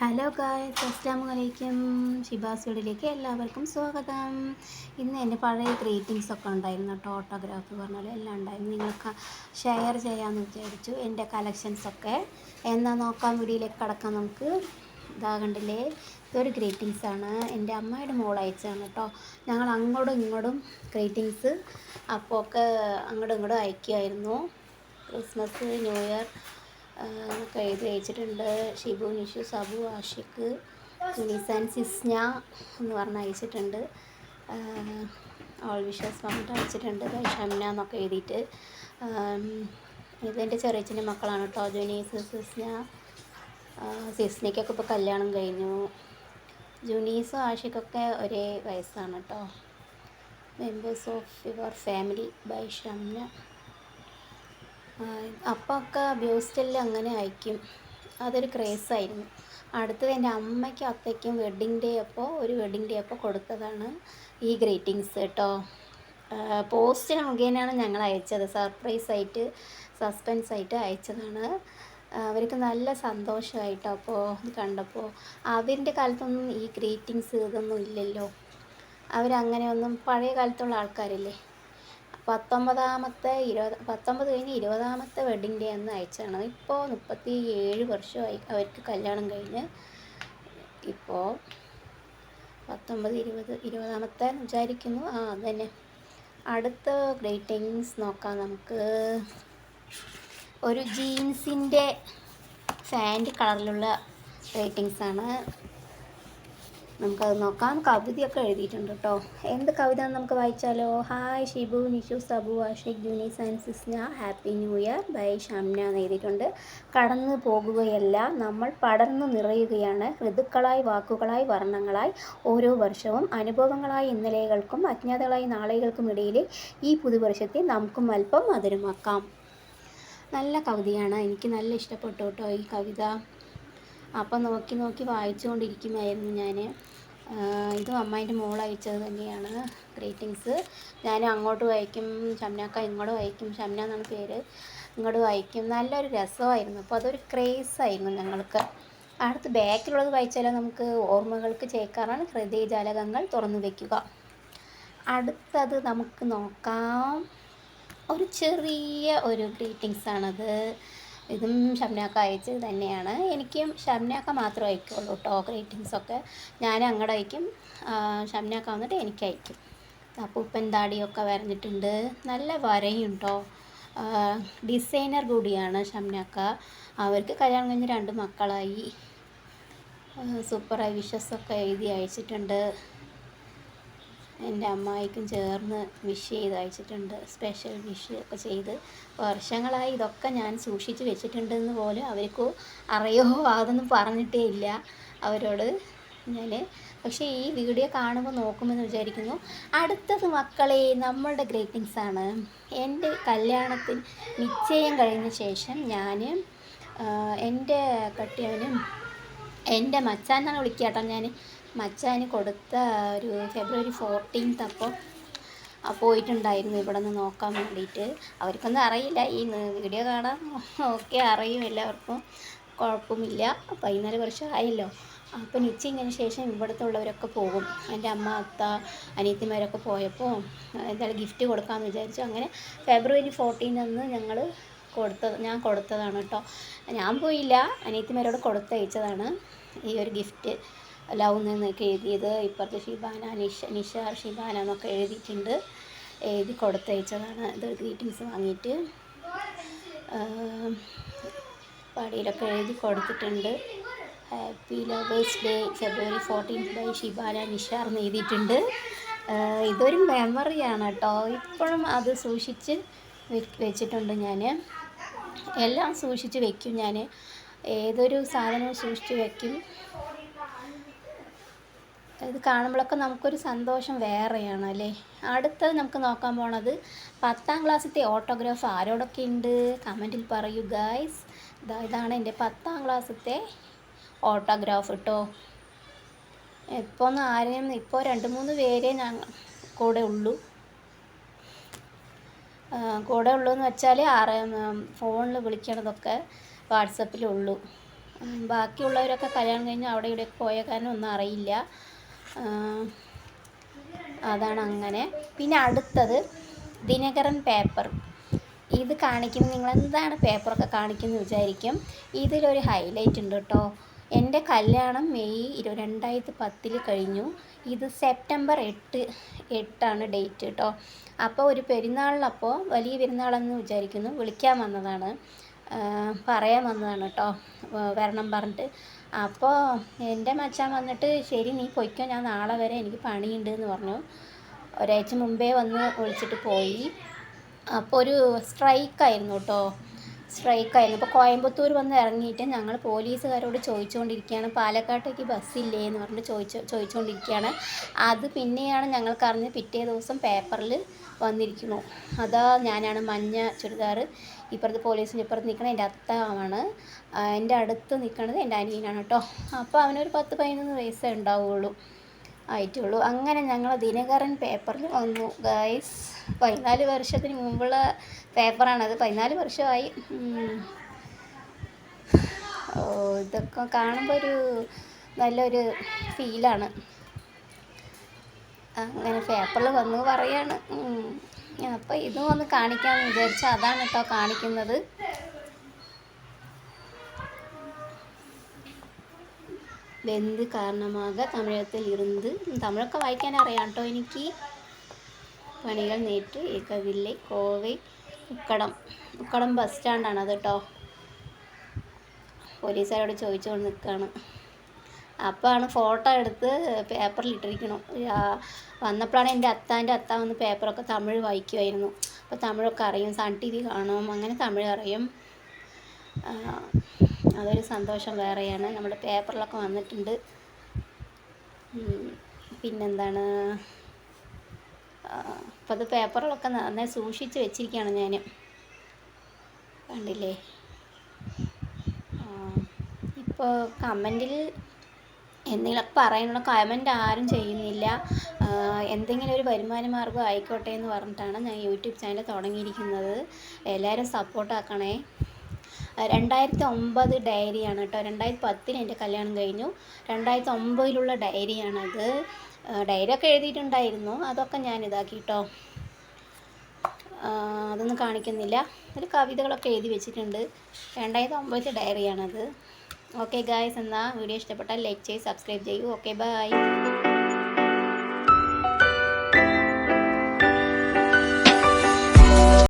Hello guys അസ്സാം വലൈക്കും ഷിബാസ് വീടിലേക്ക് എല്ലാവർക്കും സ്വാഗതം. ഇന്ന് എന്റെ പഴയ ഗ്രീറ്റിങ്സ് ഒക്കെ ഉണ്ടായിരുന്നു കേട്ടോ ഓട്ടോഗ്രാഫ് പറഞ്ഞാൽ എല്ലാം ഉണ്ടായിരുന്നു. നിങ്ങൾക്ക് ഷെയർ ചെയ്യാമെന്ന് വിചാരിച്ചു. എന്റെ കളക്ഷൻസ് ഒക്കെ എന്നാൽ നോക്കാൻ വീഡിയോയിലേക്ക് കടക്കാം നമുക്ക്. ഇതാ കണ്ടില്ലേ ഇതൊരു ഗ്രീറ്റിങ്സ് ആണ്. എന്റെ അമ്മയുടെ മോൾ അയച്ചതാണ് കേട്ടോ. ഞങ്ങൾ അങ്ങോട്ടും ഇങ്ങോട്ടും ഗ്രീറ്റിങ്സ് അപ്പോൾ ഒക്കെ അങ്ങോട്ടും ഇങ്ങോട്ടും അയക്കുമായിരുന്നു ക്രിസ്മസ് ന്യൂ ഇയർ ഒക്കെ എഴുതി അയച്ചിട്ടുണ്ട് ഷിബു നിഷു സബു ആഷിഖ് ആൻഡ് സിസ്ന എന്ന് പറഞ്ഞ് അയച്ചിട്ടുണ്ട്. ഓൾ വിഷസ് പറഞ്ഞിട്ട് അയച്ചിട്ടുണ്ട്. ഷംന എന്നൊക്കെ എഴുതിയിട്ട്. ഇതെന്റെ ചെറിയച്ഛന്റെ മക്കളാണ് കേട്ടോ. ജുനീസ് സിസ്ന സിസ്നയ്ക്കൊക്കെ ഇപ്പോൾ കല്യാണം കഴിഞ്ഞു. ജുനീസും ആഷിക്കൊക്കെ ഒരേ വയസ്സാണ് കേട്ടോ. Members of your family by Shamna. അപ്പൊക്കെ ബ്യൂസ്റ്റെല്ലാം അങ്ങനെ അയക്കും. അതൊരു ക്രേസായിരുന്നു അടുത്തത് എന്റെ അമ്മയ്ക്കും അപ്പയ്ക്കും വെഡ്ഡിങ് ഡേ അപ്പോൾ ഒരു വെഡ്ഡിങ് ഡേ അപ്പോൾ കൊടുത്തതാണ് ഈ ഗ്രീറ്റിങ്സ് കേട്ടോ പോസ്റ്റ് മുഖേനയാണ് ഞങ്ങൾ അയച്ചത്. സർപ്രൈസ് ആയിട്ട് സസ്പെൻസ് ആയിട്ട് അയച്ചതാണ്. അവർക്ക് നല്ല സന്തോഷമായിട്ടോ അപ്പോൾ കണ്ടപ്പോൾ അവരുടെ കാലത്തൊന്നും ഈ ഗ്രീറ്റിങ്സ് ഇതൊന്നും ഇല്ലല്ലോ. അവരങ്ങനെയൊന്നും പഴയ കാലത്തുള്ള ആൾക്കാരില്ലേ? പത്തൊമ്പതാമത്തെ ഇരുപത് പത്തൊമ്പത് കഴിഞ്ഞ് ഇരുപതാമത്തെ വെഡിങ് ഡേ അന്ന് അയച്ചതാണ്. ഇപ്പോൾ മുപ്പത്തി ഏഴ് വർഷമായി അവർക്ക് കല്യാണം കഴിഞ്ഞ്. ഇപ്പോൾ പത്തൊമ്പത് ഇരുപത് ഇരുപതാമത്തെ വിചാരിക്കുന്നു. ആ അതന്നെ. അടുത്ത ഗ്രേറ്റിങ്സ് നോക്കാം നമുക്ക്. ഒരു ജീൻസിന്റെ സാൻഡ് കളറിലുള്ള ഗ്രേറ്റിങ്സാണ് നമുക്കത് നോക്കാം. കവിതയൊക്കെ എഴുതിയിട്ടുണ്ട് കേട്ടോ എന്ത് കവിത നമുക്ക് വായിച്ചാലോ? Hi Shibu Nishu Sabu Ashiq Juni and Sisna happy new year by Shamna എന്ന് എഴുതിയിട്ടുണ്ട്. കടന്നു പോകുകയല്ല നമ്മൾ പടർന്നു നിറയുകയാണ്. ഋതുക്കളായി വാക്കുകളായി വർണങ്ങളായി ഓരോ വർഷവും അനുഭവങ്ങളായി ഇന്നലെകൾക്കും അജ്ഞാതകളായി നാളെകൾക്കും ഇടയിൽ ഈ പുതുവർഷത്തെ നമുക്കും അല്പം മധുരമാക്കാം. നല്ല കവിതയാണ്. എനിക്ക് നല്ല ഇഷ്ടപ്പെട്ടു കേട്ടോ ഈ കവിത. അപ്പം നോക്കി നോക്കി വായിച്ചുകൊണ്ടിരിക്കുമായിരുന്നു ഞാൻ ഇതും അമ്മേന്റെ മോൾ അയച്ചത് തന്നെയാണ്. ഗ്രീറ്റിങ്സ് ഞാൻ അങ്ങോട്ട് വായിക്കും ഷംനാക്ക ഇങ്ങോട്ട് വായിക്കും ഷംന എന്നാണ് പേര്. ഇങ്ങോട്ട് വായിക്കും. നല്ലൊരു രസമായിരുന്നു. അപ്പോൾ അതൊരു ക്രേസ് ആയിരുന്നു ഞങ്ങൾക്ക്. അടുത്ത് ബാക്കിലുള്ളത് വായിച്ചാലോ നമുക്ക് ഓർമ്മകൾക്ക് ചേക്കാറാണ്. ഹൃദയജാലകങ്ങൾ തുറന്നു വയ്ക്കുക അടുത്തത് നമുക്ക് നോക്കാം. ഒരു ചെറിയ ഒരു ഗ്രീറ്റിങ്സ് ആണത്. ഇതും ഷംനാക്ക അയച്ചത് തന്നെയാണ്. എനിക്കും ഷംനാക്ക മാത്രം അയക്കുള്ളൂ കേട്ടോ ഗ്രീറ്റിങ്സൊക്കെ ഞാൻ അങ്ങോട്ട് അയക്കും. ഷംനാക്ക വന്നിട്ട് എനിക്ക് അയക്കും. അപ്പൂപ്പൻ താടിയൊക്കെ വരഞ്ഞിട്ടുണ്ട്. നല്ല വരയും വരയുണ്ടോ ഡിസൈനർ കൂടിയാണ് ഷംനാക്ക. അവർക്ക് കല്യാണം കഴിഞ്ഞ് രണ്ട് മക്കളായി. സൂപ്പറായി വിഷസ് ഒക്കെ എഴുതി അയച്ചിട്ടുണ്ട്. എന്റെ അമ്മായിക്കും ചേർന്ന് വിഷ് ചെയ്ത് അയച്ചിട്ടുണ്ട്. സ്പെഷ്യൽ വിഷ് ഒക്കെ ചെയ്ത്. വർഷങ്ങളായി ഇതൊക്കെ ഞാൻ സൂക്ഷിച്ച് വെച്ചിട്ടുണ്ടെന്ന് പോലും അവർക്ക് അറിയോ അതൊന്നും പറഞ്ഞിട്ടേ ഇല്ല. അവരോട് ഞാൻ പക്ഷേ ഈ വീഡിയോ കാണുമ്പോൾ നോക്കുമെന്ന് വിചാരിക്കുന്നു. അടുത്തത് മക്കളെ നമ്മളുടെ ഗ്രീറ്റിങ്സ് ആണ്. എന്റെ കല്യാണത്തിൽ നിശ്ചയം കഴിഞ്ഞ ശേഷം ഞാൻ എന്റെ കട്ടിയവനും എന്റെ മച്ചാന്നാണ് വിളിക്കുക കേട്ടോ ഞാൻ. മച്ചാന് കൊടുത്ത ഒരു ഫെബ്രുവരി ഫോർട്ടീൻത്ത് അപ്പോൾ പോയിട്ടുണ്ടായിരുന്നു ഇവിടെ നിന്ന് നോക്കാൻ വേണ്ടിയിട്ട്. അവർക്കൊന്നും അറിയില്ല. ഈ വീഡിയോ കാണാൻ ഒക്കെ അറിയും എല്ലാവർക്കും. കുഴപ്പമില്ല. പതിനാല് വർഷമായല്ലോ അപ്പം നിശ്ചയിച്ചതിന് ശേഷം ഇവിടുത്തെ ഉള്ളവരൊക്കെ പോകും. എന്റെ അമ്മ അത്ത അനിയത്തിമാരൊക്കെ പോയപ്പോൾ എന്തായാലും ഗിഫ്റ്റ് കൊടുക്കാമെന്ന് വിചാരിച്ചു. അങ്ങനെ ഫെബ്രുവരി ഫോർട്ടീൻ അന്ന് ഞങ്ങൾ കൊടുത്തത് ഞാൻ കൊടുത്തതാണ് കേട്ടോ. ഞാൻ പോയില്ല. അനിയത്തിമാരോട് കൊടുത്തയച്ചതാണ് ഈ ഒരു ഗിഫ്റ്റ് ലവ് എന്നൊക്കെ എഴുതിയത് ഇപ്പുറത്ത് ഷിബാന നിഷ നിഷാർ ഷിബാന എന്നൊക്കെ എഴുതിയിട്ടുണ്ട്. എഴുതി കൊടുത്തയച്ചതാണ്. ഇത് ഗ്രീറ്റിങ്സ് വാങ്ങിയിട്ട്. പടിയിലൊക്കെ എഴുതി കൊടുത്തിട്ടുണ്ട്. Happy lovers day February fourteen by Shibana Nishar എന്ന് എഴുതിയിട്ടുണ്ട്. ഇതൊരു മെമ്മറിയാണ് കേട്ടോ. ഇപ്പോഴും അത് സൂക്ഷിച്ച് വെച്ചിട്ടുണ്ട് ഞാൻ എല്ലാം സൂക്ഷിച്ച് വെക്കും ഞാൻ ഏതൊരു സാധനവും സൂക്ഷിച്ച് വെക്കും. ഇത് കാണുമ്പോഴൊക്കെ നമുക്കൊരു സന്തോഷം വേറെയാണ് അല്ലേ? അടുത്തത് നമുക്ക് നോക്കാൻ പോണത് പത്താം ക്ലാസ്സിലത്തെ ഓട്ടോഗ്രാഫ് ആരോടൊക്കെ ഉണ്ട് കമന്റിൽ പറയൂ ഗായ്സ് ഇതാണ് എന്റെ പത്താം ക്ലാസ്സിലത്തെ ഓട്ടോഗ്രാഫ് കേട്ടോ ഇപ്പോൾ ഒന്നും ആരെയും ഇപ്പോൾ രണ്ട് മൂന്ന് പേരെ ഞാൻ കൂടെ ഉള്ളൂ. കൂടെ ഉള്ളൂ എന്ന് വെച്ചാൽ ആറ് ഫോണിൽ വിളിക്കണതൊക്കെ വാട്സപ്പിലുള്ളൂ. ബാക്കിയുള്ളവരൊക്കെ കല്യാണം കഴിഞ്ഞ് അവിടെ ഇവിടെ പോയ കാരണം ഒന്നും അറിയില്ല. അതാണ് അങ്ങനെ പിന്നെ അടുത്തത് ദിനകരൻ പേപ്പർ ഇത് കാണിക്കുമ്പോൾ നിങ്ങൾ എന്താണ് പേപ്പറൊക്കെ കാണിക്കുന്നത് വിചാരിക്കും. ഇതിലൊരു ഹൈലൈറ്റ് ഉണ്ട് കേട്ടോ എന്റെ കല്യാണം മെയ് ഇരു രണ്ടായിരത്തി പത്തിൽ കഴിഞ്ഞു. ഇത് സെപ്റ്റംബർ എട്ട് എട്ടാണ് ഡേറ്റ് കേട്ടോ അപ്പോൾ ഒരു പെരുന്നാളിനപ്പോൾ വലിയ പെരുന്നാളെന്ന് വിചാരിക്കുന്നു. വിളിക്കാൻ വന്നതാണ്. പറയാൻ വന്നതാണ് കേട്ടോ വരണം പറഞ്ഞിട്ട്. അപ്പോൾ എന്റെ മച്ചാൻ വന്നിട്ട് ശരി നീ പൊയ്ക്കോ ഞാൻ നാളെ വരെ എനിക്ക് പണിയുണ്ട് എന്ന് പറഞ്ഞു. ഒരാഴ്ച മുമ്പേ വന്ന് വിളിച്ചിട്ട് പോയി. അപ്പോൾ ഒരു സ്ട്രൈക്കായിരുന്നു കേട്ടോ. സ്ട്രൈക്കായിരുന്നു അപ്പോൾ കോയമ്പത്തൂർ വന്ന് ഇറങ്ങിയിട്ട് ഞങ്ങൾ പോലീസുകാരോട് ചോദിച്ചുകൊണ്ടിരിക്കുകയാണ് പാലക്കാട്ടേക്ക് ബസ്സില്ലേ? എന്ന് പറഞ്ഞിട്ട് ചോദിച്ചു ചോദിച്ചുകൊണ്ടിരിക്കുകയാണ്. അത് പിന്നെയാണ് ഞങ്ങൾക്ക് അറിഞ്ഞ് പിറ്റേ ദിവസം പേപ്പറിൽ വന്നിരിക്കുന്നു. അതാ ഞാനാണ് മഞ്ഞ ചുരിദാർ ഇപ്പുറത്ത് പോലീസിന്റെ ഇപ്പുറത്ത് നിൽക്കണത് എന്റെ അത്തമാണ് എന്റെ അടുത്ത് നിൽക്കണത് എന്റെ അനിയനാണ് കേട്ടോ. അപ്പോൾ അവനൊരു പത്ത് പതിനൊന്ന് വയസ്സേ ഉണ്ടാവുകയുള്ളൂ ആയിട്ടുള്ളൂ. അങ്ങനെ ഞങ്ങൾ ദിനകരൻ പേപ്പറിൽ വന്നു. ഗൈസ് പതിനാല് വർഷത്തിന് മുമ്പുള്ള പേപ്പറാണത് പതിനാല് വർഷമായി. ഇതൊക്കെ കാണുമ്പോൾ ഒരു നല്ലൊരു ഫീലാണ് അങ്ങനെ പേപ്പറിൽ വന്നു പറയാണ്. അപ്പോൾ ഇതും ഒന്ന് കാണിക്കാന്ന് വിചാരിച്ച അതാണ് കേട്ടോ കാണിക്കുന്നത്. വെന്ത് കാരണമാക തമിഴത്തിൽ ഇരുന്ന് തമിഴൊക്കെ വായിക്കാൻ അറിയാം കേട്ടോ എനിക്ക്. പണികൾ നേറ്റ് ഏകവില്ലേ കോവൈ ഉക്കടം. ഉക്കടം ബസ് സ്റ്റാൻഡാണ് അത് കേട്ടോ പോലീസുകാരോട് ചോദിച്ചുകൊണ്ട് നിൽക്കുകയാണ് അപ്പോഴാണ് ഫോട്ടോ എടുത്ത് പേപ്പറിൽ ഇട്ടിരിക്കണം വന്നപ്പോഴാണ് എന്റെ അത്താന്റെ അത്ത വന്ന് പേപ്പറൊക്കെ തമിഴ് വായിക്കുമായിരുന്നു അപ്പോൾ തമിഴൊക്കെ അറിയും സൺ ടി വി കാണും അങ്ങനെ തമിഴ് അറിയും. അതൊരു സന്തോഷം വേറെയാണ്. നമ്മുടെ പേപ്പറിലൊക്കെ വന്നിട്ടുണ്ട്. പിന്നെന്താണ്? അപ്പോൾ അത് പേപ്പറിലൊക്കെ നന്നായി സൂക്ഷിച്ച് വെച്ചിരിക്കുകയാണ് ഞാൻ കണ്ടില്ലേ? ഇപ്പോൾ കമന്റിൽ എന്തെങ്കിലുമൊക്കെ പറയാനുള്ള കമന്റ് ആരും ചെയ്യുന്നില്ല. എന്തെങ്കിലും ഒരു വരുമാന മാർഗം ആയിക്കോട്ടെ എന്ന് പറഞ്ഞിട്ടാണ് ഞാൻ യൂട്യൂബ് ചാനൽ തുടങ്ങിയിരിക്കുന്നത്. എല്ലാവരും സപ്പോർട്ടാക്കണേ രണ്ടായിരത്തി ഒമ്പത് ഡയറിയാണ് കേട്ടോ. രണ്ടായിരത്തി പത്തിൽ എന്റെ കല്യാണം കഴിഞ്ഞു. രണ്ടായിരത്തി ഒമ്പതിലുള്ള ഡയറിയാണത് ഡയറിയൊക്കെ എഴുതിയിട്ടുണ്ടായിരുന്നു. അതൊക്കെ ഞാൻ ഇതാക്കി കേട്ടോ. അതൊന്നും കാണിക്കുന്നില്ല. അതിൽ കവിതകളൊക്കെ എഴുതി വെച്ചിട്ടുണ്ട്. രണ്ടായിരത്തി ഒമ്പതിലെ ഡയറിയാണത് ഓക്കെ ഗായ്സ് എന്നാൽ വീഡിയോ ഇഷ്ടപ്പെട്ടാൽ ലൈക്ക് ചെയ്ത് സബ്സ്ക്രൈബ് ചെയ്യൂ. Okay bye